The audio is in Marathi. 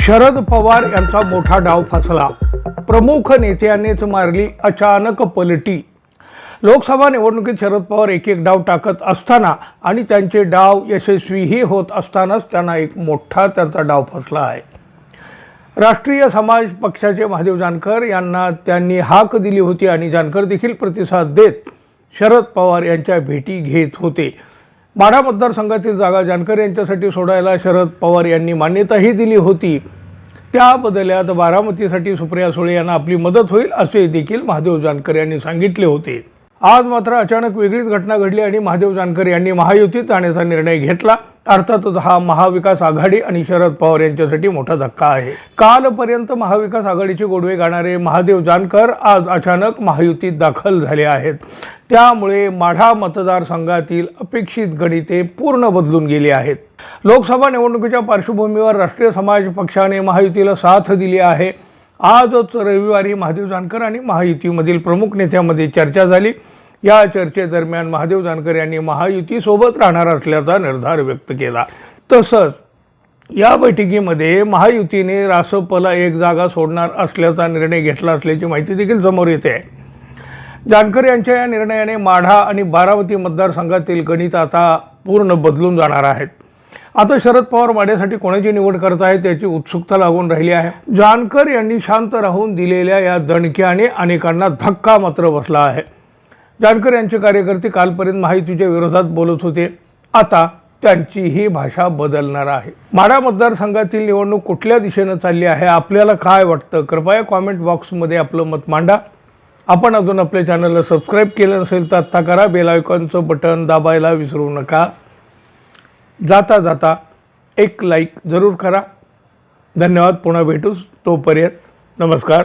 शरद पवार यांचा मोठा डाव फसला. प्रमुख नेत्यानेच मारली अचानक पलटी. लोकसभा निवडणुकीत शरद पवार एक एक डाव टाकत असताना आणि त्यांचे डाव यशस्वीही होत असतानाच त्यांना एक मोठा त्यांचा डाव फसला आहे. राष्ट्रीय समाज पक्षाचे महादेव जानकर यांना त्यांनी हाक दिली होती आणि जानकर देखील प्रतिसाद देत शरद पवार यांच्या भेटी घेत होते. माढा मतदारसंघातील जागा जानकर यांच्यासाठी सोडायला शरद पवार यांनी मान्यताही दिली होती. त्या बदल्यात बारामतीसाठी सुप्रिया सुळे यांना आपली मदत होईल असे देखील महादेव जानकर यांनी सांगितले होते. आज मात्र अचानक वेगळीच घटना घडली आणि महादेव जानकर यांनी महायुतीत जाण्याचा निर्णय घेतला. अर्थातच हा महाविकास आघाडी आणि शरद पवार यांच्यासाठी मोठा धक्का आहे. कालपर्यंत महाविकास आघाडीचे गोडवे गाणारे महादेव जानकर आज अचानक महायुतीत दाखल झाले आहेत. त्यामुळे माढा मतदारसंघातील अपेक्षित गणिते पूर्ण बदलून गेली आहेत. लोकसभा निवडणुकीच्या पार्श्वभूमीवर राष्ट्रीय समाज पक्षाने महायुतीला साथ दिली आहे. आजच रविवारी महादेव जानकर आणि महायुतीमधील प्रमुख नेत्यामध्ये चर्चा झाली. या चर्चेदरम्यान महादेव जानकर यांनी महायुतीसोबत राहणार असल्याचा निर्धार व्यक्त केला. तसंच या बैठकीमध्ये महायुतीने रासपला एक जागा सोडणार असल्याचा निर्णय घेतला असल्याची माहिती देखील समोर येते आहे. जानकर यांच्या या निर्णयाने माढा आणि बारामती मतदारसंघातील गणित आता पूर्ण बदलून जाणार आहेत. आता शरद पवार माढ्यासाठी कोणाची निवड करत आहेत याची उत्सुकता लागून राहिली आहे. जानकर यांनी शांत राहून दिलेल्या या दणक्याने अनेकांना धक्का मात्र बसला आहे. जानकर यांचे कार्यकर्ते कालपर्यंत महायुतीच्या विरोधात बोलत होते. आता त्यांची ही भाषा बदलणार आहे. माढा मतदारसंघातील निवडणूक कुठल्या दिशेनं चालली आहे आपल्याला काय वाटतं? कृपया कॉमेंट बॉक्समध्ये आपलं मत मांडा. आपण अजून आपल्या चॅनलला सबस्क्राईब केलं नसेल तर आत्ता करा. बेल आयकॉनचं बटन दाबायला विसरू नका. जाता जाता एक लाईक जरूर करा. धन्यवाद. पुन्हा भेटूच तोपर्यंत नमस्कार.